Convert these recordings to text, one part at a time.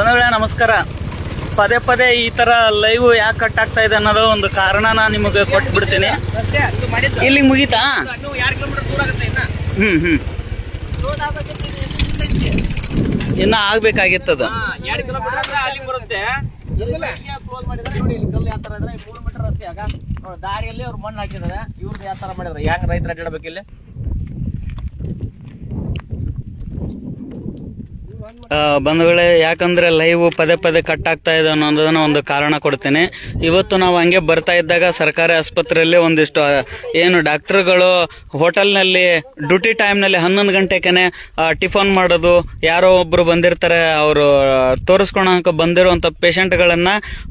ಬಂಧುಗಳೇ ನಮಸ್ಕಾರ. ಪದೇ ಪದೇ ಈ ತರ ಲೈವ್ ಯಾಕೆ ಕಟ್ ಆಗ್ತಾ ಇದೆ ಅನ್ನೋದು ಒಂದು ಕಾರಣ ನಾ ನಿಮಗೆ ಕೊಟ್ಬಿಡ್ತೀನಿ. ಇಲ್ಲಿಗೆ ಮುಗೀತಾ? ಹ್ಮ್ ಹ್ಮ್. ಇನ್ನ ಆಗ್ಬೇಕಾಗಿತ್ತದ. ಎರಡು ಕಿಲೋಮೀಟರ್ ಅಲ್ಲಿಗೆ ಬರುತ್ತೆ. ಕ್ಲೋಸ್ ಮಾಡಿದ್ರೆ ನೋಡಿ ಇಲ್ಲಿ ಕಲ್ಲು ಯಾವ ತರ ಇದ್ರೆ ಮೂರು ಮೀಟರ್ ರಸ್ತೆ ಆಗ. ನೋಡಿ ದಾರಿಯಲ್ಲಿ ಅವ್ರು ಮಣ್ಣು ಹಾಕಿದ್ದಾರೆ. ಇವ್ರದ್ದು ಯಾವ ತರ ಮಾಡಿದ್ರೆ ಯಾಕೆ ರೈತರ ಅಡ್ಡಾಡ್ಬೇಕು ಇಲ್ಲಿ ಬಂಧುಗಳೇ ಯಾಕಂದ್ರೆ ಲೈವ್ ಪದೇ ಪದೇ ಕಟ್ ಆಗ್ತಾ ಇದೆ ಅನ್ನೋದನ್ನ ಒಂದು ಕಾರಣ ಕೊಡ್ತೀನಿ. ಇವತ್ತು ನಾವು ಹಂಗೆ ಬರ್ತಾ ಇದ್ದಾಗ ಸರ್ಕಾರಿ ಆಸ್ಪತ್ರೆಯಲ್ಲಿ ಒಂದಿಷ್ಟು ಏನು ಡಾಕ್ಟರ್ಗಳು ಹೋಟೆಲ್ನಲ್ಲಿ ಡ್ಯೂಟಿ ಟೈಮ್ನಲ್ಲಿ ಹನ್ನೊಂದು ಗಂಟೆಗೆ ಟಿಫನ್ ಮಾಡೋದು, ಯಾರೋ ಒಬ್ಬರು ಬಂದಿರ್ತಾರೆ, ಅವರು ತೋರಿಸ್ಕೊಳಕ್ಕೆ ಬಂದಿರುವಂತ ಪೇಷಂಟ್ಗಳನ್ನ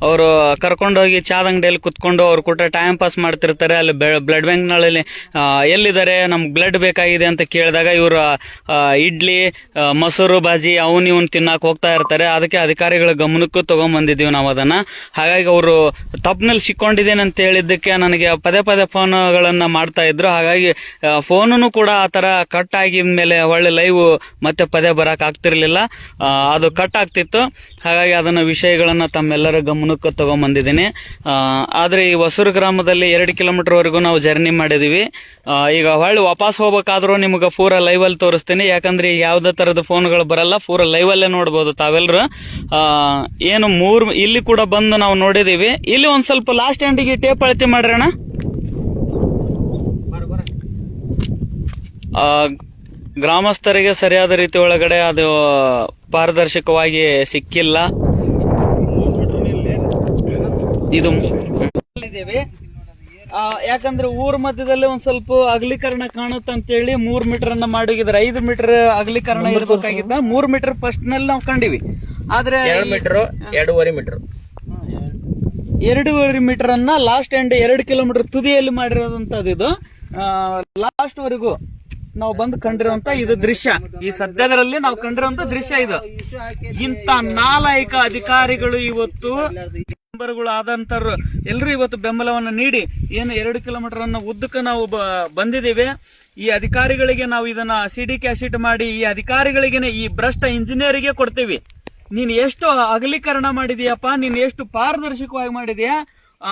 ಅವರು ಕರ್ಕೊಂಡೋಗಿ ಚಾದ ಅಂಗಡಿಯಲ್ಲಿ ಕುತ್ಕೊಂಡು ಅವ್ರ ಕೂಟ ಟೈಮ್ ಪಾಸ್ ಮಾಡ್ತಿರ್ತಾರೆ. ಅಲ್ಲಿ ಬ್ಲಡ್ ಬ್ಯಾಂಕ್ನಲ್ಲಿ ಎಲ್ಲಿದ್ದಾರೆ, ನಮ್ಗೆ ಬ್ಲಡ್ ಬೇಕಾಗಿದೆ ಅಂತ ಕೇಳಿದಾಗ ಇವರು ಇಡ್ಲಿ ಮೊಸರು, ಬಾಜಿ, ಅವನ್ ಇವನ್ ತಿನ್ನಕ್ ಹೋಗ್ತಾ ಇರ್ತಾರೆ ಅದಕ್ಕೆ ಅಧಿಕಾರಿಗಳ ಗಮನಕ್ಕೂ ತಗೊಂಡ್ ಬಂದಿದೀವಿ ನಾವು ಅದನ್ನ ಹಾಗಾಗಿ ಅವರು ತಪ್ಪಿನಲ್ಲಿ ಸಿಕ್ಕೊಂಡಿದ್ದೇನೆ ಅಂತ ಹೇಳಿದ್ದಕ್ಕೆ ನನಗೆ ಪದೇ ಪದೇ ಫೋನ್ಗಳನ್ನ ಮಾಡ್ತಾ ಇದ್ರು. ಹಾಗಾಗಿ ಫೋನು ಕೂಡ ಆ ತರ ಕಟ್ ಆಗಿದ ಮೇಲೆ ಒಳ್ಳೆ ಲೈವ್ ಮತ್ತೆ ಪದೇ ಬರಕ್ ಆಗ್ತಿರ್ಲಿಲ್ಲ. ಅದು ಕಟ್ ಆಗ್ತಿತ್ತು. ಹಾಗಾಗಿ ಅದನ್ನ ವಿಷಯಗಳನ್ನ ತಮ್ಮೆಲ್ಲರ ಗಮನಕ್ಕೆ ತಗೊಂಡ್ ಬಂದಿದ್ದೀನಿ ಆ, ಆದ್ರೆ ಈ ಹೊಸೂರು ಗ್ರಾಮದಲ್ಲಿ ಎರಡು ಕಿಲೋಮೀಟರ್ ವರೆಗೂ ನಾವು ಜರ್ನಿ ಮಾಡಿದೀವಿ. ಈಗ ಹೊಳ್ಳಿ ವಾಪಸ್ ಹೋಗ್ಬೇಕಾದ್ರೂ ನಿಮ್ಗೆ ಪೂರ ಲೈವ್ ಅಲ್ಲಿ ತೋರಿಸ್ತೀನಿ. ಯಾಕಂದ್ರೆ ಯಾವ್ದೇ ತರದ ಫೋನ್ಗಳು ಬರಲ್ಲ ಪೂರ ಲೈವ್ ಅಲ್ಲೇ ನೋಡ್ಬೋದು ತಾವೆಲ್ಲರೂ ಏನು ಮೂರು, ಇಲ್ಲಿ ಕೂಡ ಬಂದು ನಾವು ನೋಡಿದೀವಿ. ಇಲ್ಲಿ ಒಂದ್ ಸ್ವಲ್ಪ ಲಾಸ್ಟ್ ಎಂಡಿಗೆ ಟೇಪ್ ಅಳತೆ ಮಾಡ್ರಣ ಗ್ರಾಮಸ್ಥರಿಗೆ ಸರಿಯಾದ ರೀತಿ ಒಳಗಡೆ ಅದು ಪಾರದರ್ಶಕವಾಗಿ ಸಿಕ್ಕಿಲ್ಲ. ಇದು ಯಾಕಂದ್ರೆ ಊರ್ ಮಧ್ಯದಲ್ಲಿ ಒಂದ್ ಸ್ವಲ್ಪ ಅಗಲೀಕರಣ ಕಾಣುತ್ತೆ ಅಂತೇಳಿ ಮೂರ್ ಮೀಟರ್ ಅನ್ನ ಮಾಡಿದ್ರೆ ಐದು ಮೀಟರ್ ಅಗಲೀಕರಣ ಇರಬೇಕಾಗಿದ್ದ ಮೂರ್ ಮೀಟರ್ ಫಸ್ಟ್ನಲ್ಲಿ ನಾವು ಕಂಡಿವಿ. ಆದ್ರೆ ಎರಡು ಮೀಟರ್ ಎರಡೂವರೆ ಮೀಟರ್ ಎರಡೂವರೆ ಮೀಟರ್ ಅನ್ನ ಲಾಸ್ಟ್ ಎಂಡ್ ಎರಡು ಕಿಲೋಮೀಟರ್ ತುದಿಯಲ್ಲಿ ಮಾಡಿರೋದಂತದ್ದು ಇದು. ಲಾಸ್ಟ್ ವರೆಗೂ ನಾವು ಬಂದು ಕಂಡಿರುವಂತ ಇದು ದೃಶ್ಯ. ಈ ಸದ್ಯದರಲ್ಲಿ ನಾವು ಕಂಡಿರುವಂತ ದೃಶ್ಯ ಇದು. ಇಂತ ನಾಲಾಯಕ ಅಧಿಕಾರಿಗಳು ಇವತ್ತು ಮೆಂಬರ್ಗಳು ಆದಂತರು ಎಲ್ಲರೂ ಇವತ್ತು ಬೆಂಬಲವನ್ನು ನೀಡಿ ಏನು ಎರಡು ಕಿಲೋಮೀಟರ್ ಅನ್ನ ಉದ್ದಕ್ಕೆ ನಾವು ಬಂದಿದ್ದೀವಿ. ಈ ಅಧಿಕಾರಿಗಳಿಗೆ ನಾವು ಇದನ್ನ ಡಿ ಕ್ಯಾಸಿಟ್ ಮಾಡಿ ಈ ಅಧಿಕಾರಿಗಳಿಗೆ ಈ ಭ್ರಷ್ಟ ಇಂಜಿನಿಯರಿಗೆ ಕೊಡ್ತೀವಿ. ನೀನು ಎಷ್ಟು ಅಗಲೀಕರಣ ಮಾಡಿದೀಯಪ್ಪ? ನೀನು ಎಷ್ಟು ಪಾರದರ್ಶಕವಾಗಿ ಮಾಡಿದೀಯಾ ಆ,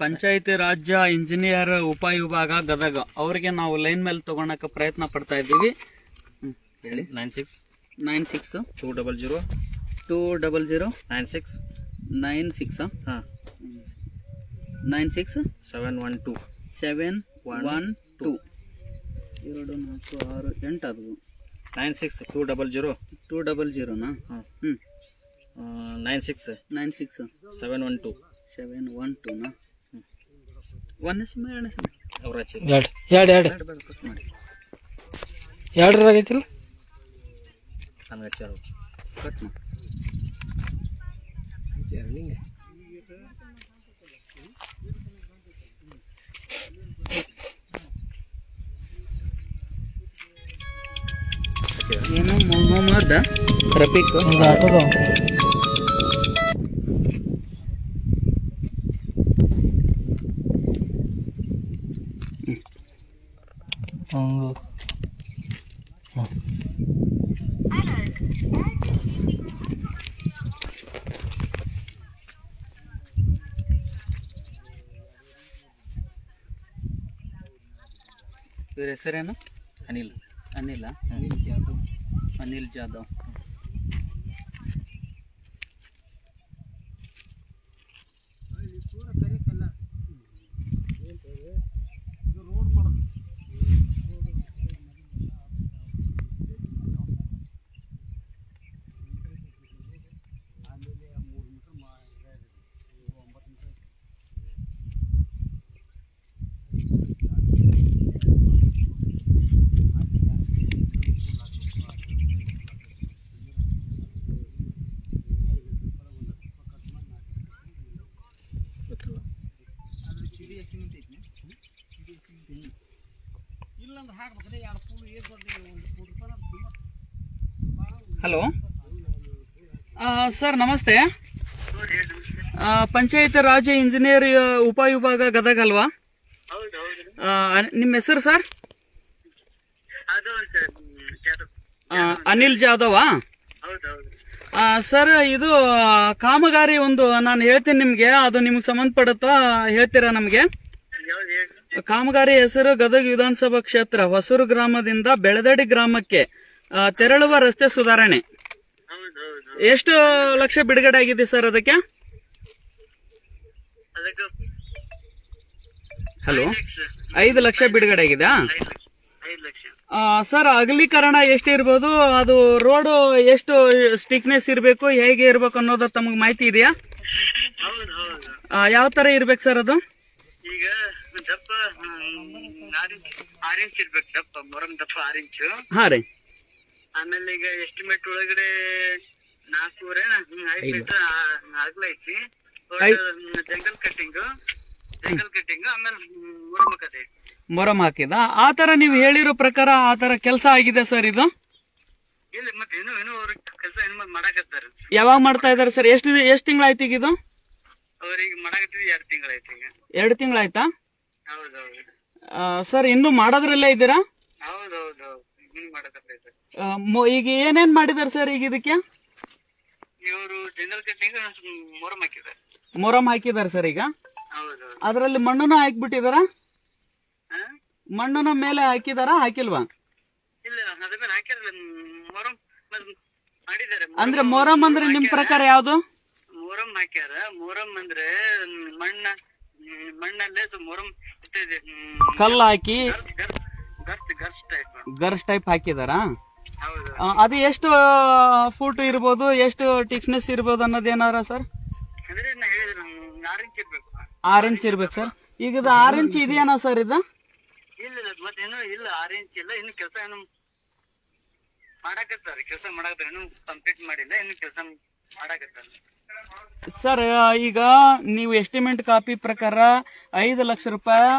ಪಂಚಾಯತಿ ರಾಜ್ಯ ಇಂಜಿನಿಯರ್ ಉಪವಿಭಾಗ ಗದಗ. ಅವರಿಗೆ ನಾವು ಲೈನ್ ಮೇಲೆ ತಗೊಳಕ ಪ್ರಯತ್ನ ಪಡ್ತಾ ಇದ್ದೀವಿ. ಹೇಳಿ. Nine six nine six two double zero two double zero nine six nine six ಹಾಂ. Nine six seven one two seven one two ಎರಡು ನಾಲ್ಕು ಆರು ಎಂಟು ಅದು nine six two double zero two double ಜೀರೋನಾ ಹಾಂ. ಹ್ಞೂ nine six nine six seven one two seven one ಟೂನಾ one yes ಎರಡನೇ ಸಮ ಅವ್ರ ಹಚ್ಚಿ ಎರಡು ಎರಡು ಎರಡು. ಕಟ್ ಮಾಡಿ. ಏನು ಮೊಹಮ್ಮದ್? ರಫೀಕ್. ಇದು ಆಟೋದ ಹಂಗ ಇವ್ರ ಹೆಸರೇನು ಅನಿಲ್ ಅನಿಲ ಅನಿಲ್ ಜಾಧವ್ ಗೊತ್ತಿಲ್ಲ ಸರ್, ನಮಸ್ತೆ. ಪಂಚಾಯತ್ ರಾಜ ಇಂಜಿನಿಯರ್ ಉಪವಿಭಾಗ ಗದಗ ಅಲ್ವಾ? ನಿಮ್ಮ ಹೆಸರು ಸರ್? ಅನಿಲ್ ಜಾಧವ? ಸರ್, ಇದು ಕಾಮಗಾರಿ ಒಂದು ನಾನು ಹೇಳ್ತೀನಿ ನಿಮ್ಗೆ, ಅದು ನಿಮ್ಗೆ ಸಂಬಂಧಪಡುತ್ತಾ ಹೇಳ್ತೀರಾ ನಮ್ಗೆ? ಕಾಮಗಾರಿ ಹೆಸರು ಗದಗ ವಿಧಾನಸಭಾ ಕ್ಷೇತ್ರ, ಹೊಸೂರು ಗ್ರಾಮದಿಂದ ಬೆಳದಡಿ ಗ್ರಾಮಕ್ಕೆ ತೆರಳುವ ರಸ್ತೆ ಸುಧಾರಣೆ. ಎಷ್ಟು ಲಕ್ಷ ಬಿಡುಗಡೆ ಆಗಿದೆ ಸರ್ ಅದಕ್ಕೆ? ಹಲೋ? ಐದು ಲಕ್ಷ. ಬಿಡುಗಡೆ ಆಗಿದೆ ಸರ್ ಅಗಲೀಕರಣ ಎಷ್ಟು ಇರ್ಬೋದು ಅದು ರೋಡ್ ಎಷ್ಟು ಸ್ಟಿಕ್ನೆಸ್ ಇರಬೇಕು ಹೇಗೆ ಇರ್ಬೇಕು ಅನ್ನೋದು ತಮಗೆ ಮಾಹಿತಿ ಇದೆಯಾ? ಯಾವ ತರ ಇರ್ಬೇಕು ಸರ್ ಅದು? ಈಗ ದಪ್ಪ ಆರೆಂಚ್ ಆರೆಂಜ್ ಇರ್ಬೇಕು ದಪ್ಪ ಮೊರಂ ದಪ್ಪ ಆರೆಂಜ್ ಹಾ ರೀ. ಆಮೇಲೆ ಈಗ ಎಸ್ಟಿಮೇಟ್ ಒಳಗಡೆ ನಾಲ್ಕೂವರೆ ಐದು ಲೀಟರ್ ಅಗಲ ಐತಿ ಜಂಗಲ್ ಕಟ್ಟಿಂಗ್. ಜಂಗಲ್ ಕಟ್ಟಿಂಗ್ ಆಮೇಲೆ ಮೊರಮ್ ಕತೆ. ಮೊರಮ್ ಹಾಕಿದ? ಆ ತರ ನೀವು ಹೇಳಿರೋ ಪ್ರಕಾರ ಆ ತರ ಕೆಲಸ ಆಗಿದೆ ಸರ್ ಇದು? ಇಲ್ಲ ಮತ್ತೆ ಏನು ಇನ್ನೂ ಅವ್ರ ಕೆಲಸ ಏನು ಮಾಡಾಕತ್ತಾರ ಯಾವಾಗ ಮಾಡ್ತಾ ಇದಾರೆ ಸರ್? ಎಷ್ಟು ಎಷ್ಟು ತಿಂಗಳಾಯ್ತು ಈಗ ಇದು? ಅವ್ರಿಗೆ ಮಾಡಾಕತ್ತಿದ್ ಎರಡು ತಿಂಗಳಾಯ್ತು ಈಗ. ಎರಡು ತಿಂಗಳಾಯ್ತಾ? ಹೌದು ಹೌದು ಸರ್ ಇನ್ನು ಮಾಡೋದ್ರಲ್ಲೇ ಇದ್ದೀರಾ? ಹೌದು. ಹೌದು ಹೌದು ಹಿಂಗ್ ಮಾಡಕತ್ತೈತೆ ಈಗ ಏನೇನ್ ಮಾಡಿದಾರೆ ಸರ್ ಈಗ ಇದಕ್ಕೆ? ಇವರು ಜನರಲ್ ಕಟ್ಟಿಂಗ್ ಮೊರಂ ಹಾಕಿದ್ದಾರೆ. ಮೊರಂ ಹಾಕಿದ್ದಾರೆ ಸರ್ ಈಗ? ಹೌದು ಹೌದು ಅದರಲ್ಲಿ ಮಣ್ಣನ್ನು ಹಾಕಿಬಿಟ್ಟಿದಾರ ಹಾ? ಮಣ್ಣನ್ನು ಮೇಲೆ ಹಾಕಿದಾರ? ಹಾಕಿಲ್ವಾ? ಇಲ್ಲ ಅದ್ರ ಮೇಲೆ ಹಾಕಿರಲ್ಲ ಮೊರಂ ಮತ್ತ್ ಮಾಡಿದ್ದಾರೆ. ಅಂದ್ರೆ ಮೊರಂ ಅಂದ್ರೆ ನಿಮ್ ಪ್ರಕಾರ ಯಾವ್ದು? ಮೊರಂ ಹಾಕ್ಯಾರ. ಮೊರಂ ಅಂದ್ರೆ ಮ್, ಮಣ್ಣ ಮ್, ಮಣ್ಣಲ್ಲೇ ಸೊ ಮೊರಂ ಇಟ್ಟಿದೆ. ಕಲ್ಲು ಹಾಕಿ ಗರ್ಸ್ ಗರ್ಸ್ ಟೈಪ್ ಗರ್ಸ್ ಟೈಪ್ ಹಾಕಿದಾರ? ಅದು ಎಷ್ಟು ಫೂಟ್ ಇರ್ಬೋದು ಎಷ್ಟು ಟಿಕ್ಸ್ನೆಸ್ ಇರ್ಬೋದು ಅನ್ನೋದು ಏನಾರ ಸರ್? ಅಂದ್ರೆ ನಾ ಹೇಳಿದ್ರೆ ಆರು ಇಂಚ್ ಇರ್ಬೇಕು. ಸರ್. ಈಗ ಇದು ಆರ್ ಇಂಚ್ ಇದೆಯೇನಾ ಸರ್ ಇದು? ಇಲ್ಲ ಮತ್ತೇನು ಇಲ್ಲ ಆರು ಇಂಚ್ ಇಲ್ಲ ಇನ್ನು ಕೆಲಸ ಏನು ಮಾಡಾಕತ್ತಾರ ಕೆಲಸ ಮಾಡಾಕತ್ತಾರ ಇನ್ನು ಕಂಪ್ಲೀಟ್ ಮಾಡಿಲ್ಲ ಇನ್ನು ಕೆಲಸ ಮಾಡಾಕತ್ತಾರ. ಸರ್ ಈಗ ನೀವು ಎಸ್ಟಿಮೇಟ್ ಕಾಪಿ ಪ್ರಕಾರ ಐದು ಲಕ್ಷ ರೂಪಾಯಿ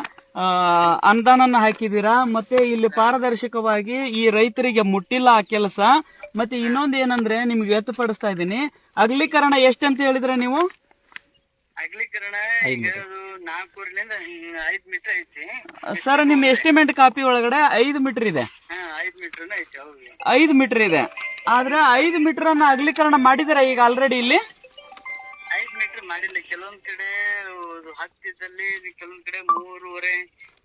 ಅನುದಾನನ ಹಾಕಿದ್ದೀರಾ ಮತ್ತೆ ಇಲ್ಲಿ ಪಾರದರ್ಶಕವಾಗಿ ಈ ರೈತರಿಗೆ ಮುಟ್ಟಿಲ್ಲ ಆ ಕೆಲಸ. ಮತ್ತೆ ಇನ್ನೊಂದು ಏನಂದ್ರೆ ನಿಮ್ಗೆ ವ್ಯಕ್ತಪಡಿಸ್ತಾ ಇದ್ದೀನಿ. ಅಗಲೀಕರಣ ಎಷ್ಟಂತ ಹೇಳಿದ್ರೆ ನೀವು? ಅಗಲೀಕರಣ ಈಗ ಅದು ನಾಲ್ಕೂರಿಂದ ಐದ್ ಮೀಟರ್ ಐತಿ. ಸರ್ ನಿಮ್ಮ ಎಸ್ಟಿಮೇಟ್ ಕಾಪಿ ಒಳಗಡೆ ಐದು ಮೀಟರ್ ಇದೆ. ಹಾ ಐದ್ ಮೀಟರ್ ಇದೆ. ಆದ್ರೆ ಐದು ಮೀಟರ್ ಅನ್ನ ಅಗಲೀಕರಣ ಮಾಡಿದಿರ ಈಗ ಆಲ್ರೆಡಿ ಇಲ್ಲಿ? ಮೀಟರ್ ಮಾಡಿಲ್ಲ ಕೆಲವೊಂದ್ ಕಡೆ ಹತ್ತಿದ್ದಲ್ಲಿ ಕೆಲವೊಂದ್ ಕಡೆ ಮೂರುವರೆ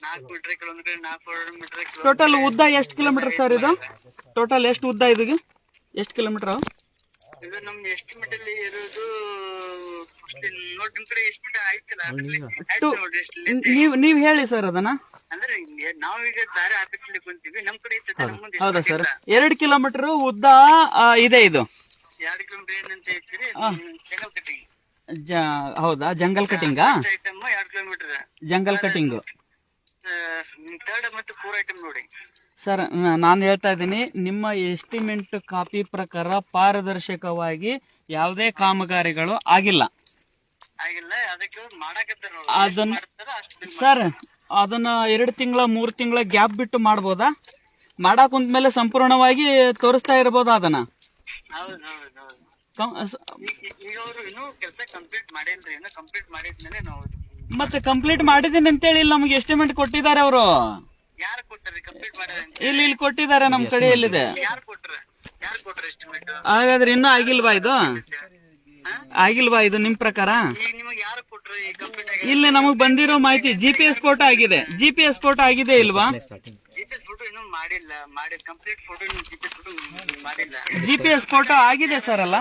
ನಾಲ್ಕು ಮೀಟರ್ ಕೆಲವೊಂದ್ ಕಡೆ ನಾಲ್ಕೂವರೆ ಮೀಟರ್ ಟೋಟಲ್ ಉದ್ದ ಎಷ್ಟು ಕಿಲೋಮೀಟರ್ ಸರ್ ಇದು? ಟೋಟಲ್ ಎಷ್ಟು ಉದ್ದ ಇದು ಎಷ್ಟು ಕಿಲೋಮೀಟರ್ ಇದು ನಮ್ ಎಸ್ಟಿಮೇಟ್ ಅಲ್ಲಿ ಇರೋದು ನೋಡಿ ನಿಮ್ ಕಡೆ ಎಸ್ಟಿಮೇಟ್ ಆಯ್ತಲ್ಲ ನೀವು ನೋಡ್ರಿ. ನೀವ್ ನೀವ್ ಹೇಳಿ ಸರ್ ಅದನ್ನ. ಅಂದ್ರೆ ನಾವೀಗ ದಾರಿ ಆಫೀಸಲ್ಲಿ ಕುಂತೀವಿ ನಮ್ ಕಡೆ ಹೌದಾ. ಸರ್. ಎರಡು ಕಿಲೋಮೀಟರ್ ಉದ್ದ ಆ, ಇದೆ ಇದು. ಎರಡು ಕಿಲೋಮೀಟರ್ ಏನಂತ ಹೇಳ್ತೀರಿ? ಕಟ್ಟಿಂಗ್ ಜ ಹೌದಾ? ಜಂಗಲ್ ಕಟಿಂಗಾ? ಐಟಮ್ ಎರಡು ಕಿಲೋಮೀಟರ್ ಜಂಗಲ್ ಕಟಿಂಗ್. ಥರ್ಡ್ ಮತ್ತು ಫೋರ್ ಐಟಮ್ ನೋಡಿ. ಸರ್ ನಾನು ಹೇಳ್ತಾ ಇದ್ದೀನಿ ನಿಮ್ಮ ಎಸ್ಟಿಮೆಂಟ್ ಕಾಪಿ ಪ್ರಕಾರ ಪಾರದರ್ಶಕವಾಗಿ ಯಾವುದೇ ಕಾಮಗಾರಿಗಳು ಆಗಿಲ್ಲ. ಅದನ್ನ ಸರ್ ಅದನ್ನ ಎರಡು ತಿಂಗಳ ಮೂರು ತಿಂಗಳ ಗ್ಯಾಪ್ ಬಿಟ್ಟು ಮಾಡ್ಬೋದಾ? ಮಾಡಕ್ ಕುಂತ್ಮೇಲೆ ಸಂಪೂರ್ಣವಾಗಿ ತೋರಿಸ್ತಾ ಇರ್ಬೋದಾ ಅದನ್ನ? ಕೆಲಸ ಕಂಪ್ಲೀಟ್ ಮಾಡಿಲ್ರಿ. ಕಂಪ್ಲೀಟ್ ಮಾಡಿದ್ಮೇಲೆ ನಾವು ಮತ್ತೆ ಕಂಪ್ಲೀಟ್ ಮಾಡಿದೀನಿ ಅಂತೇಳಿ ಇಲ್ಲಿ ನಮ್ಗೆ ಎಸ್ಟಿಮೇಟ್ ಕೊಟ್ಟಿದ್ದಾರೆ ಅವರು. ಯಾರು ಕೊಟ್ಟಾರಿ ಕಂಪ್ಲೀಟ್ ಇಲ್ಲಿ ಇಲ್ಲಿ ಕೊಟ್ಟಿದ್ದಾರೆ ನಮ್ ಕಡೆ ಇಲ್ಲಿದೆ ಯಾರು ಕೊಟ್ರ? ಯಾರು ಕೊಟ್ರ ಎಸ್ಟಿಮೇಟ್ ಹಾಗಾದ್ರೆ ಇನ್ನೂ ಆಗಿಲ್ವಾ ಇದು? ಆಗಿಲ್ವಾ ಇದು ನಿಮ್ ಪ್ರಕಾರ? ಈಗ ನಿಮಗೆ ಯಾರು ಕೊಟ್ರು ಈ ಕಂಪ್ಲೀಟ್ ಆಗಿ ಇಲ್ಲಿ ನಮಗ್ ಬಂದಿರೋ ಮಾಹಿತಿ ಜಿ ಪಿ ಎಸ್ ಫೋಟೋ ಆಗಿದೆ. ಜಿ ಪಿ ಎಸ್ ಫೋಟೋ ಆಗಿದೆ ಇಲ್ವಾ? ಜಿಪಿಎಸ್ ಫೋಟೋ ಇನ್ನೂ ಮಾಡಿಲ್ಲ ಮಾಡಿ ಕಂಪ್ಲೀಟ್ ಫೋಟೋ ಇನ್ನೂ ಜಿಪಿಎಸ್ ಫೋಟೋ ಮಾಡಿಲ್ಲ ಜಿ ಪಿ ಎಸ್ ಫೋಟೋ ಆಗಿದೆ ಸರ್ ಅಲ್ಲ?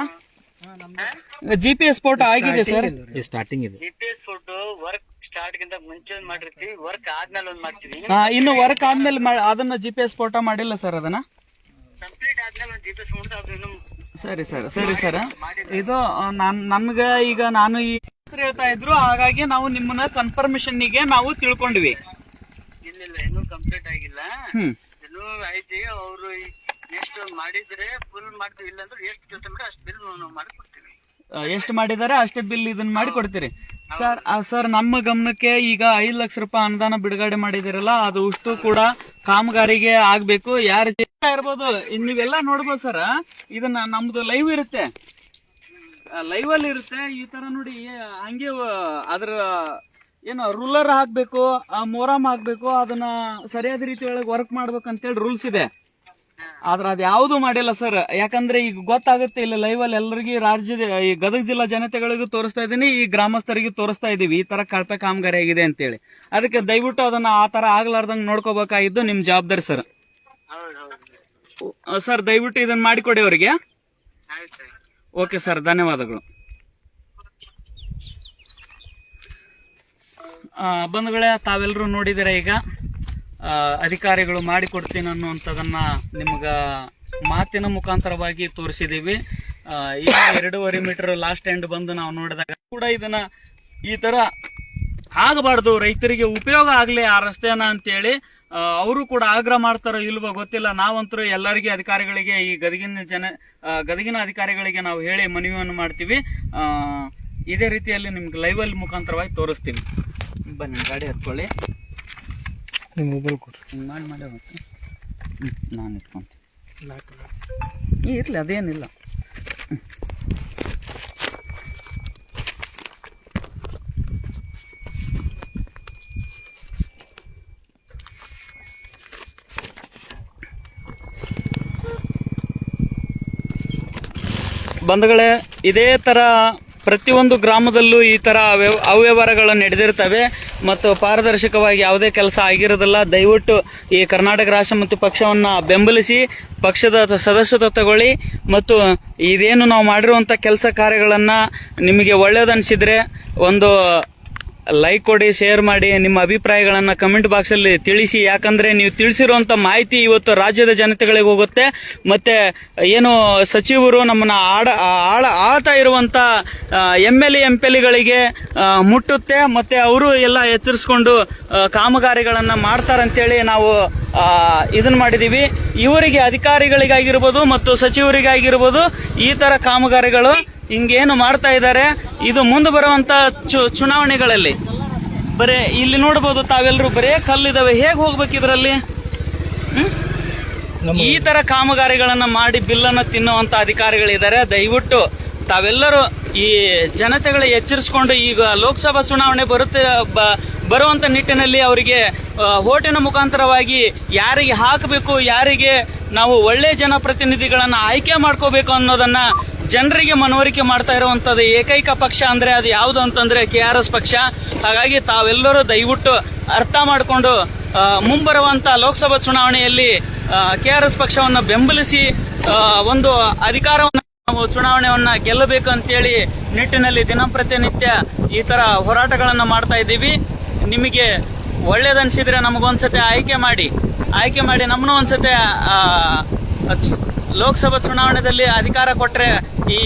ಜಿ ಪಿ ಎಸ್ ಫೋಟೋ ಆಗಿದೆ ಸರ್ ಸ್ಟಾರ್ಟಿಂಗ್ ಇದೆ. ಜಿಪಿಎಸ್ ಫೋಟೋ ವರ್ಕ್ ಸ್ಟಾರ್ಟ್ ಗಿಂತ ಮುಂಚೆ ಒಂದ್ ಮಾಡಿರ್ತೀವಿ ವರ್ಕ್ ಆದ್ಮೇಲೆ ಒಂದ್ ಮಾಡ್ತೀವಿ ಹಾ, ಇನ್ನು ವರ್ಕ್ ಆದ್ಮೇಲೆ ಅದನ್ನ ಜಿ ಪಿ ಎಸ್ ಫೋಟೋ ಮಾಡಿಲ್ಲ ಸರ್ ಅದನ್ನ? ಕಂಪ್ಲೀಟ್ ಆದ್ಮೇಲೆ ಒಂದು ಜಿಪಿಎಸ್ ಫೋಟೋ ಅದು ಇನ್ನೂ ಸರಿ ಸರ್. ಸರಿ ಸರ್. ಇದು ನಾನ್ ಈಗ ನಾನು ಈ ಹೆಸ್ರು ಹೇಳ್ತಾ ಇದ್ರು ಹಾಗಾಗಿ ನಾವು ನಿಮ್ಮನ್ನ ಕನ್ಫರ್ಮೇಶನ್ಗೆ ನಾವು ತಿಳ್ಕೊಂಡ್ವಿ. ಇಲ್ಲ ಇನ್ನೂ ಕಂಪ್ಲೀಟ್ ಆಗಿಲ್ಲ. ಹ್ಮ್. ಇನ್ನೂ ಐತಿ ಅವರು ನೆಕ್ಸ್ಟ್ ಮಾಡಿದ್ರೆ ಫುಲ್ ಮಾಡ್ತೀವಿ ಇಲ್ಲ ಅಂದ್ರೆ ಎಷ್ಟು ಮಾಡಿ ಅಷ್ಟು ಬಿಲ್ ನಾವು ಮಾಡಿ ಕೊಡ್ತೀವಿ ಆ, ಎಷ್ಟು ಮಾಡಿದಾರೆ ಅಷ್ಟೇ ಬಿಲ್ ಇದನ್ನ ಮಾಡಿ ಕೊಡ್ತೀರಿ. ಸರ್ ಸರ್ ನಮ್ಮ ಗಮನಕ್ಕೆ ಈಗ ಐದು ಲಕ್ಷ ರೂಪಾಯಿ ಅನುದಾನ ಬಿಡುಗಡೆ ಮಾಡಿದಿರಲ್ಲ ಅದು ಅಷ್ಟು ಕೂಡ ಕಾಮಗಾರಿಗೆ ಆಗ್ಬೇಕು. ಯಾರ ಇರ್ಬೋದು. ನೀವೆಲ್ಲ ನೋಡ್ಬೋದು ಸರ್. ಇದನ್ನ ನಮ್ದು ಲೈವ್ ಇರುತ್ತೆ. ಲೈವ್ ಅಲ್ಲಿ ಇರುತ್ತೆ. ಈ ತರ ನೋಡಿ ಹಂಗೆ ಅದ್ರ, ಏನು ರೂಲರ್ ಹಾಕ್ಬೇಕು, ಆ ಮೋರಾಮ್ ಹಾಕ್ಬೇಕು, ಅದನ್ನ ಸರಿಯಾದ ರೀತಿ ಒಳಗೆ ವರ್ಕ್ ಮಾಡ್ಬೇಕು ಅಂತೇಳಿ ರೂಲ್ಸ್ ಇದೆ. ಆದ್ರ ಅದ್ ಯಾವುದು ಮಾಡಿಲ್ಲ ಸರ್. ಯಾಕಂದ್ರೆ ಈಗ ಗೊತ್ತಾಗುತ್ತೆ, ಇಲ್ಲ ಲೈವ್ ಅಲ್ಲಿ ಎಲ್ಲರಿಗೂ ರಾಜ್ಯದ, ಈ ಗದಗ ಜಿಲ್ಲಾ ಜನತೆಗಳಿಗೂ ತೋರಿಸ್ತಾ ಇದೀನಿ, ಈ ಗ್ರಾಮಸ್ಥರಿಗೂ ತೋರಿಸ್ತಾ ಇದೀವಿ. ಈ ತರ ಕಳಪೆ ಕಾಮಗಾರಿ ಆಗಿದೆ ಅಂತೇಳಿ. ಅದಕ್ಕೆ ದಯವಿಟ್ಟು ಅದನ್ನ ಆ ತರ ಆಗ್ಲಾರ್ದಂಗ್ ನೋಡ್ಕೋಬೇಕಾಗಿದ್ದು ನಿಮ್ ಜವಾಬ್ದಾರಿ ಸರ್. ಸರ್ ದಯವಿಟ್ಟು ಇದನ್ನ ಮಾಡಿಕೊಡಿ ಅವರಿಗೆ. ಓಕೆ ಸರ್ ಧನ್ಯವಾದಗಳು. ಬಂಧುಗಳೇ ತಾವೆಲ್ಲರೂ ನೋಡಿದಿರ ಈಗ? ಅಧಿಕಾರಿಗಳು ಮಾಡಿಕೊಡ್ತೀನಿ ಅನ್ನುವಂಥದ್ದನ್ನ ನಿಮ್ಗ ಮಾತಿನ ಮುಖಾಂತರವಾಗಿ ತೋರಿಸಿದೀವಿ. ಈಗ ಎರಡೂವರೆ ಮೀಟರ್ ಲಾಸ್ಟ್ ಎಂಡ್ ಬಂದು ನಾವು ನೋಡಿದಾಗ ಕೂಡ ಇದನ್ನ ಈ ತರ ಆಗಬಾರ್ದು. ರೈತರಿಗೆ ಉಪಯೋಗ ಆಗ್ಲಿ ಆ ರಸ್ತೆನ ಅಂತೇಳಿ ಅವರು ಕೂಡ ಆಗ್ರಹ ಮಾಡ್ತಾರೋ ಇಲ್ವೋ ಗೊತ್ತಿಲ್ಲ. ನಾವಂತರೂ ಎಲ್ಲರಿಗೆ ಅಧಿಕಾರಿಗಳಿಗೆ ಈ ಗದಗಿನ ಜನ ಗದಗಿನ ಅಧಿಕಾರಿಗಳಿಗೆ ನಾವು ಹೇಳಿ ಮನವಿಯನ್ನು ಮಾಡ್ತೀವಿ. ಇದೇ ರೀತಿಯಲ್ಲಿ ನಿಮ್ಗೆ ಲೈವ್ ಮುಖಾಂತರವಾಗಿ ತೋರಿಸ್ತೀವಿ ಬನ್ನಿ ಗಾಡಿ ಹತ್ಕೊಳ್ಳಿ. ನಿಮ್ಮ ಮೊಬೈಲ್ ಕೊಡ್ರಿ. ಮಾಡಿ ಮಾಡಿ ನಾನು ಇಟ್ಕೊಂತೀನಿ ಇರಲಿ ಅದೇನಿಲ್ಲ. ಬಂಧುಗಳೇ, ಇದೇ ತರ ಪ್ರತಿಯೊಂದು ಗ್ರಾಮದಲ್ಲೂ ಈ ತರ ಅವ್ಯವ- ಅವ್ಯವಹಾರಗಳು ನಡೆದಿರ್ತವೆ. ಮತ್ತು ಪಾರದರ್ಶಕವಾಗಿ ಯಾವುದೇ ಕೆಲಸ ಆಗಿರೋದಿಲ್ಲ. ದಯವಿಟ್ಟು ಈ ಕರ್ನಾಟಕ ರಾಷ್ಟ್ರ ಮತ್ತು ಪಕ್ಷವನ್ನ ಬೆಂಬಲಿಸಿ, ಪಕ್ಷದ ಸದಸ್ಯತ್ವ ತಗೊಳ್ಳಿ. ಮತ್ತು ಇದೇನು ನಾವು ಮಾಡಿರುವಂತ ಕೆಲಸ ಕಾರ್ಯಗಳನ್ನ ನಿಮಗೆ ಒಳ್ಳೇದನ್ಸಿದ್ರೆ ಒಂದು ಲೈಕ್ ಕೊಡಿ ಶೇರ್ ಮಾಡಿ, ನಿಮ್ಮ ಅಭಿಪ್ರಾಯಗಳನ್ನ ಕಮೆಂಟ್ ಬಾಕ್ಸ್ ಅಲ್ಲಿ ತಿಳಿಸಿ. ಯಾಕಂದ್ರೆ ನೀವು ತಿಳಿಸಿರುವಂತ ಮಾಹಿತಿ ಇವತ್ತು ರಾಜ್ಯದ ಜನತೆಗಳಿಗೆ ಹೋಗುತ್ತೆ. ಮತ್ತೆ ಏನು ಸಚಿವರು ನಮ್ಮನ್ನ ಆಡ, ಆಳ, ಆಳ್ತಾ ಇರುವಂತ ಎಂ ಎಲ್ ಎಂ ಪಿ ಎಲ್ಗಳಿಗೆ ಮುಟ್ಟುತ್ತೆ. ಮತ್ತೆ ಅವರು ಎಲ್ಲ ಎಚ್ಚರಿಸ್ಕೊಂಡು ಕಾಮಗಾರಿಗಳನ್ನ ಮಾಡ್ತಾರಂತೇಳಿ ನಾವು ಇದನ್ನ ಮಾಡಿದೀವಿ. ಇವರಿಗೆ ಅಧಿಕಾರಿಗಳಿಗಾಗಿರ್ಬೋದು ಮತ್ತು ಸಚಿವರಿಗಾಗಿರ್ಬೋದು ಈ ತರ ಕಾಮಗಾರಿಗಳು ಹಿಂಗೇನು ಮಾಡ್ತಾ ಇದ್ದಾರೆ ಇದು ಮುಂದೆ ಬರುವಂತ ಚು- ಚುನಾವಣೆಗಳಲ್ಲಿ. ಬರೇ ಇಲ್ಲಿ ನೋಡಬಹುದು ತಾವೆಲ್ಲರೂ ಬರೇ ಕಲ್ಲಿದಾವೆ ಹೇಗೆ ಹೋಗ್ಬೇಕು ಇದರಲ್ಲಿ? ಈ ತರ ಕಾಮಗಾರಿಗಳನ್ನ ಮಾಡಿ ಬಿಲ್ಲನ್ನು ತಿನ್ನುವಂತ ಅಧಿಕಾರಿಗಳಿದ್ದಾರೆ. ದಯವಿಟ್ಟು ತಾವೆಲ್ಲರೂ ಈ ಜನತೆಗಳ ಎಚ್ಚರಿಸಿಕೊಂಡು ಈಗ ಲೋಕಸಭಾ ಚುನಾವಣೆ ಬರುತ್ತೆ ಬರುವಂತ ನಿಟ್ಟಿನಲ್ಲಿ ಅವರಿಗೆ ಓಟಿನ ಮುಖಾಂತರವಾಗಿ ಯಾರಿಗೆ ಹಾಕಬೇಕು ಯಾರಿಗೆ ನಾವು ಒಳ್ಳೆ ಜನಪ್ರತಿನಿಧಿಗಳನ್ನ ಆಯ್ಕೆ ಮಾಡ್ಕೋಬೇಕು ಅನ್ನೋದನ್ನ ಜನರಿಗೆ ಮನವರಿಕೆ ಮಾಡ್ತಾ ಇರುವಂತದ್ದು ಏಕೈಕ ಪಕ್ಷ ಅಂದ್ರೆ ಅದು ಯಾವುದು ಅಂತಂದ್ರೆ ಕೆ ಆರ್ ಎಸ್ ಪಕ್ಷ. ಹಾಗಾಗಿ ತಾವೆಲ್ಲರೂ ದಯವಿಟ್ಟು ಅರ್ಥ ಮಾಡಿಕೊಂಡು ಮುಂಬರುವಂತ ಲೋಕಸಭಾ ಚುನಾವಣೆಯಲ್ಲಿ ಕೆ ಆರ್ ಎಸ್ ಪಕ್ಷವನ್ನ ಬೆಂಬಲಿಸಿ ಒಂದು ಅಧಿಕಾರವನ್ನು ನಾವು ಚುನಾವಣೆಯನ್ನ ಗೆಲ್ಲಬೇಕು ಅಂತೇಳಿ ನಿಟ್ಟಿನಲ್ಲಿ ದಿನಂಪ್ರತಿನಿತ್ಯ ಈ ತರ ಹೋರಾಟಗಳನ್ನು ಮಾಡ್ತಾ ಇದ್ದೀವಿ. ನಿಮಗೆ ಒಳ್ಳೇದನ್ಸಿದ್ರೆ ನಮಗೊಂದ್ಸತಿ ಆಯ್ಕೆ ಮಾಡಿ ಆಯ್ಕೆ ಮಾಡಿ ನಮ್ಮನ್ನು ಒಂದ್ಸತಿ ಲೋಕಸಭಾ ಚುನಾವಣೆಯಲ್ಲಿ ಅಧಿಕಾರ ಕೊಟ್ರೆ ಈ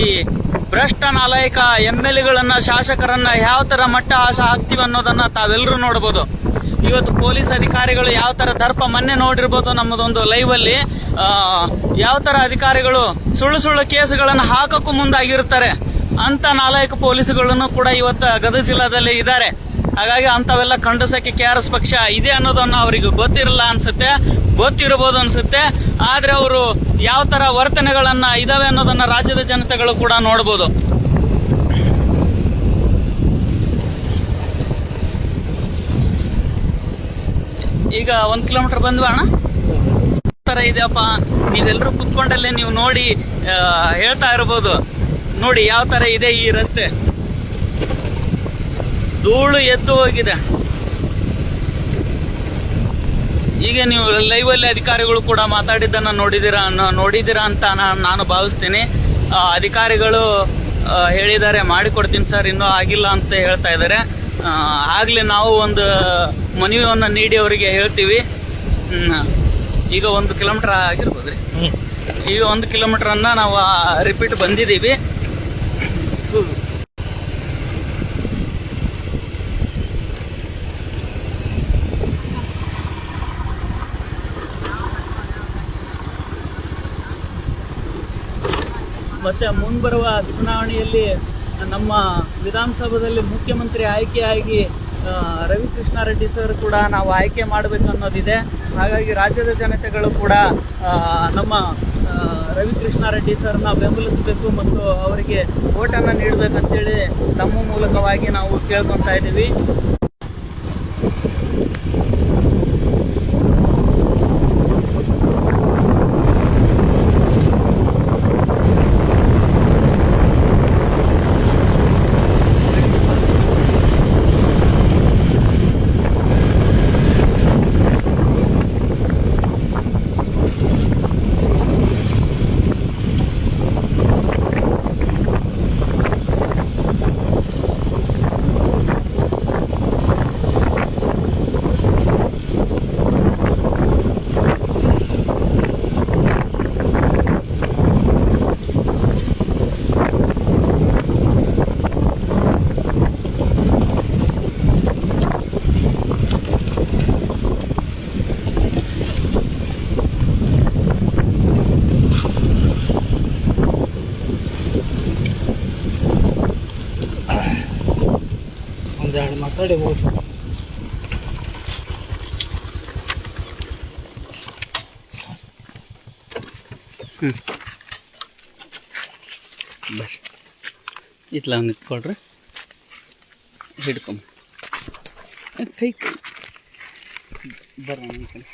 ಭ್ರಷ್ಟ ನಾಲಾಯಕ ಎಂ ಎಲ್ ಎಗಳನ್ನ ಶಾಸಕರನ್ನ ಯಾವ ತರ ಮಟ್ಟ ಆಶ ಹಾಕ್ತಿವಿ ಅನ್ನೋದನ್ನ ತಾವೆಲ್ಲರೂ ನೋಡಬಹುದು ಇವತ್ತು ಪೊಲೀಸ್ ಅಧಿಕಾರಿಗಳು ಯಾವ ತರ ದರ್ಪ ಮೊನ್ನೆ ನೋಡಿರ್ಬೋದು ನಮ್ಮದೊಂದು ಲೈವ್ ಅಲ್ಲಿ ಯಾವ ತರ ಅಧಿಕಾರಿಗಳು ಸುಳ್ಳು ಸುಳ್ಳು ಕೇಸುಗಳನ್ನು ಹಾಕಕ್ಕೂ ಮುಂದಾಗಿರ್ತಾರೆ ಅಂತ ನಾಲಾಯಕ ಪೊಲೀಸ್ಗಳನ್ನು ಕೂಡ ಇವತ್ತು ಗದಗ ಜಿಲ್ಲಾದಲ್ಲಿ ಇದ್ದಾರೆ. ಹಾಗಾಗಿ ಅಂತವೆಲ್ಲ ಖಂಡಿಸಕ್ಕೆ ಕೆ ಆರ್ ಎಸ್ ಪಕ್ಷ ಇದೆ ಅನ್ನೋದನ್ನ ಅವರಿಗೆ ಗೊತ್ತಿರಲ್ಲ ಅನ್ಸುತ್ತೆ, ಗೊತ್ತಿರಬಹುದು ಅನ್ಸುತ್ತೆ. ಆದ್ರೆ ಅವರು ಯಾವ ತರ ವರ್ತನೆಗಳನ್ನ ಇದಾವೆ ಅನ್ನೋದನ್ನ ರಾಜ್ಯದ ಜನತೆಗಳು ಕೂಡ ನೋಡಬಹುದು ಈಗ ಒಂದ್ ಕಿಲೋಮೀಟರ್ ಬಂದ್ವಾ ಅಣ್ಣ. ತರ ಇದೆಯಪ್ಪ ನೀವೆಲ್ಲರೂ ಕುತ್ಕೊಂಡಲ್ಲೇ ನೀವು ನೋಡಿ ಹೇಳ್ತಾ ಇರಬಹುದು ನೋಡಿ ಯಾವ ತರ ಇದೆ ಈ ರಸ್ತೆ. ಧೂಳು ಎದ್ದು ಹೋಗಿದೆ. ಈಗ ನೀವು ಲೈವ್ ಅಲ್ಲಿ ಅಧಿಕಾರಿಗಳು ಕೂಡ ಮಾತಾಡಿದ್ದನ್ನ ನೋಡಿದಿರಾ ನೋಡಿದಿರಾ ಅಂತ ನಾನು ಭಾವಿಸ್ತೀನಿ. ಅಧಿಕಾರಿಗಳು ಹೇಳಿದ್ದಾರೆ ಮಾಡಿಕೊಡ್ತೀನಿ ಸರ್ ಇನ್ನೂ ಆಗಿಲ್ಲ ಅಂತ ಹೇಳ್ತಾ ಇದ್ದಾರೆ. ಆಗಲಿ ನಾವು ಒಂದು ಮನವಿಯನ್ನು ನೀಡಿ ಅವರಿಗೆ ಹೇಳ್ತೀವಿ. ಈಗ ಒಂದು ಕಿಲೋಮೀಟರ್ ಆಗಿರ್ಬೋದ್ರಿ? ಈಗ ಒಂದು ಕಿಲೋಮೀಟರ್ ಅನ್ನ ನಾವು ರಿಪೀಟ್ ಬಂದಿದ್ದೀವಿ. ಮತ್ತೆ ಮುಂಬರುವ ಚುನಾವಣೆಯಲ್ಲಿ ನಮ್ಮ ವಿಧಾನಸಭೆಯಲ್ಲಿ ಮುಖ್ಯಮಂತ್ರಿ ಆಯ್ಕೆಯಾಗಿ ರವಿಕೃಷ್ಣಾರೆಡ್ಡಿ ರವಿಕೃಷ್ಣ ರೆಡ್ಡಿ ಸರ್ ಕೂಡ ನಾವು ಆಯ್ಕೆ ಮಾಡಬೇಕು ಅನ್ನೋದಿದೆ. ಹಾಗಾಗಿ ರಾಜ್ಯದ ಜನತೆಗಳು ಕೂಡ ನಮ್ಮ ರವಿಕೃಷ್ಣಾರೆಡ್ಡಿ ರವಿಕೃಷ್ಣ ರೆಡ್ಡಿ ಸರ್ನ ಬೆಂಬಲಿಸಬೇಕು ಮತ್ತು ಅವರಿಗೆ ಓಟನ್ನು ನೀಡಬೇಕಂತೇಳಿ ತಮ್ಮ ಮೂಲಕವಾಗಿ ನಾವು ಕೇಳ್ಕೊತಾ ಇದ್ದೀವಿ. ಒಂದೆರಡು ಮಾತಾಡಿ ಮುಗಿಸು ಬರ್ರಿ ಇತ್ಲ ನಿಂತ್ಕೊಳ್ರಿ ಹಿಡ್ಕೊಂಬ ಕೈ ಕೈ. ಬರ್ರಿ ಈ ಕಡೆ.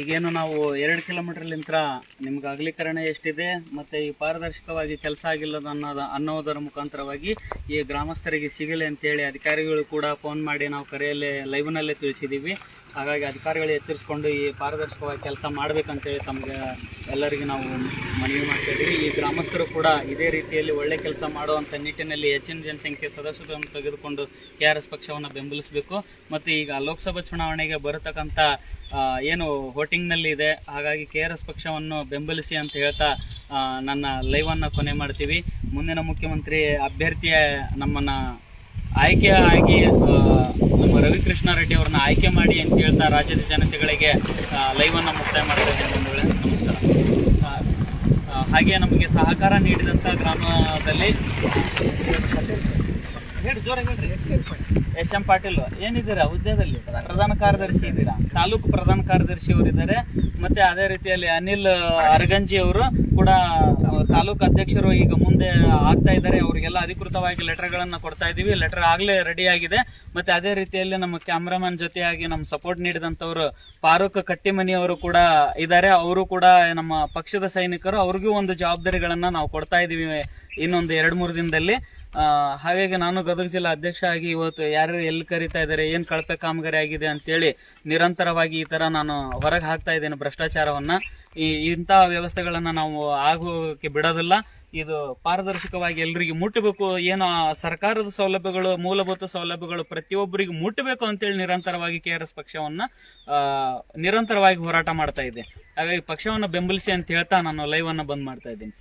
ಈಗೇನು ನಾವು ಎರಡು ಕಿಲೋಮೀಟರ್ಲಿಂತ್ರ ನಿಮ್ಗೆ ಅಗಲೀಕರಣ ಎಷ್ಟಿದೆ, ಮತ್ತು ಈ ಪಾರದರ್ಶಕವಾಗಿ ಕೆಲಸ ಆಗಿಲ್ಲದ ಅನ್ನೋದ, ಅನ್ನೋದರ ಮುಖಾಂತರವಾಗಿ ಈ ಗ್ರಾಮಸ್ಥರಿಗೆ ಸಿಗಲಿ ಅಂತೇಳಿ ಅಧಿಕಾರಿಗಳು ಕೂಡ ಫೋನ್ ಮಾಡಿ ನಾವು ಕರೆಯಲ್ಲೇ ಲೈವ್ನಲ್ಲೇ ತಿಳಿಸಿದ್ದೀವಿ ಹಾಗಾಗಿ ಅಧಿಕಾರಿಗಳು ಎಚ್ಚರಿಸ್ಕೊಂಡು ಈ ಪಾರದರ್ಶಕವಾಗಿ ಕೆಲಸ ಮಾಡಬೇಕಂತೇಳಿ ತಮಗೆ ಎಲ್ಲರಿಗೂ ನಾವು ಮನವಿ ಮಾಡ್ತಾಯಿದ್ದೀವಿ ಈ ಗ್ರಾಮಸ್ಥರು ಕೂಡ ಇದೇ ರೀತಿಯಲ್ಲಿ ಒಳ್ಳೆ ಕೆಲಸ ಮಾಡುವಂಥ ನಿಟ್ಟಿನಲ್ಲಿ ಹೆಚ್ಚಿನ ಜನಸಂಖ್ಯೆ ಸದಸ್ಯರನ್ನು ತೆಗೆದುಕೊಂಡು ಕೆ ಆರ್ ಎಸ್ ಪಕ್ಷವನ್ನು ಬೆಂಬಲಿಸಬೇಕು. ಮತ್ತು ಈಗ ಲೋಕಸಭಾ ಚುನಾವಣೆಗೆ ಬರತಕ್ಕಂಥ ಏನು ವೋಟಿಂಗ್ನಲ್ಲಿ ಇದೆ. ಹಾಗಾಗಿ ಕೆ ಆರ್ ಎಸ್ ಪಕ್ಷವನ್ನು ಬೆಂಬಲಿಸಿ ಅಂತ ಹೇಳ್ತಾ ನನ್ನ ಲೈವನ್ನು ಕೊನೆ ಮಾಡ್ತೀವಿ. ಮುಂದಿನ ಮುಖ್ಯಮಂತ್ರಿ ಅಭ್ಯರ್ಥಿಯ ನಮ್ಮನ್ನ ಆಯ್ಕೆ ಆಗಿ ನಮ್ಮ ರವಿಕೃಷ್ಣ ರೆಡ್ಡಿ ಅವರನ್ನ ಆಯ್ಕೆ ಮಾಡಿ ಅಂತ ಹೇಳ್ತಾ ರಾಜ್ಯದ ಜನತೆಗಳಿಗೆ ಲೈವನ್ನು ಮುಕ್ತಾಯ ಮಾಡ್ತಾ ಇದ್ದೇನೆ ನಮಸ್ಕಾರ. ಹಾಗೆ ನಮಗೆ ಸಹಕಾರ ನೀಡಿದಂಥ ಗ್ರಾಮದಲ್ಲಿ ಎಸ್ ಎಂ ಪಾಟೀಲ್. ಏನಿದ್ದೀರಾ? ಹುದ್ದೆದಲ್ಲಿ ಪ್ರಧಾನ ಕಾರ್ಯದರ್ಶಿ ಇದ್ದೀರಾ? ತಾಲೂಕು ಪ್ರಧಾನ ಕಾರ್ಯದರ್ಶಿ ಅವರಿದ್ದಾರೆ ಮತ್ತೆ ಅದೇ ರೀತಿಯಲ್ಲಿ ಅನಿಲ್ ಅರಗಂಜಿ ಅವರು ಕೂಡ ತಾಲೂಕು ಅಧ್ಯಕ್ಷರು ಈಗ ಮುಂದೆ ಆಗ್ತಾ ಇದ್ದಾರೆ. ಅವರಿಗೆಲ್ಲ ಅಧಿಕೃತವಾಗಿ ಲೆಟರ್ಗಳನ್ನ ಕೊಡ್ತಾ ಇದೀವಿ. ಲೆಟರ್ ಆಗ್ಲೇ ರೆಡಿ ಆಗಿದೆ. ಮತ್ತೆ ಅದೇ ರೀತಿಯಲ್ಲಿ ನಮ್ಮ ಕ್ಯಾಮ್ರಾಮನ್ ಜೊತೆಯಾಗಿ ನಮ್ಮ ಸಪೋರ್ಟ್ ನೀಡಿದಂತವರು ಫಾರೂಕ್ ಕಟ್ಟಿಮನಿ ಅವರು ಕೂಡ ಇದ್ದಾರೆ. ಅವರು ಕೂಡ ನಮ್ಮ ಪಕ್ಷದ ಸೈನಿಕರು. ಅವ್ರಿಗೂ ಒಂದು ಜವಾಬ್ದಾರಿಗಳನ್ನ ನಾವು ಕೊಡ್ತಾ ಇದ್ದೀವಿ ಇನ್ನೊಂದು ಎರಡು ಮೂರು ದಿನದಲ್ಲಿ. ಹಾಗಾಗಿ ನಾನು ಗದಗ ಜಿಲ್ಲಾ ಅಧ್ಯಕ್ಷ ಆಗಿ ಇವತ್ತು ಯಾರು ಎಲ್ಲಿ ಕರಿತಾ ಇದ್ದಾರೆ, ಏನು ಕಳಪೆ ಕಾಮಗಾರಿ ಆಗಿದೆ ಅಂತೇಳಿ ನಿರಂತರವಾಗಿ ಈ ಥರ ನಾನು ಹೊರಗೆ ಹಾಕ್ತಾ ಇದ್ದೇನೆ ಭ್ರಷ್ಟಾಚಾರವನ್ನು. ಈ ಇಂಥ ವ್ಯವಸ್ಥೆಗಳನ್ನು ನಾವು ಆಗೋಕ್ಕೆ ಬಿಡೋದಿಲ್ಲ. ಇದು ಪಾರದರ್ಶಕವಾಗಿ ಎಲ್ರಿಗೂ ಮುಟ್ಟಬೇಕು ಏನು ಸರ್ಕಾರದ ಸೌಲಭ್ಯಗಳು, ಮೂಲಭೂತ ಸೌಲಭ್ಯಗಳು ಪ್ರತಿಯೊಬ್ಬರಿಗೂ ಮುಟ್ಟಬೇಕು ಅಂತೇಳಿ ನಿರಂತರವಾಗಿ ಕೆ ಆರ್ ಎಸ್ ಪಕ್ಷವನ್ನು ನಿರಂತರವಾಗಿ ಹೋರಾಟ ಮಾಡ್ತಾ ಇದೆ. ಹಾಗಾಗಿ ಪಕ್ಷವನ್ನು ಬೆಂಬಲಿಸಿ ಅಂತ ಹೇಳ್ತಾ ನಾನು ಲೈವನ್ನು ಬಂದ್ ಮಾಡ್ತಾ ಇದ್ದೀನಿ.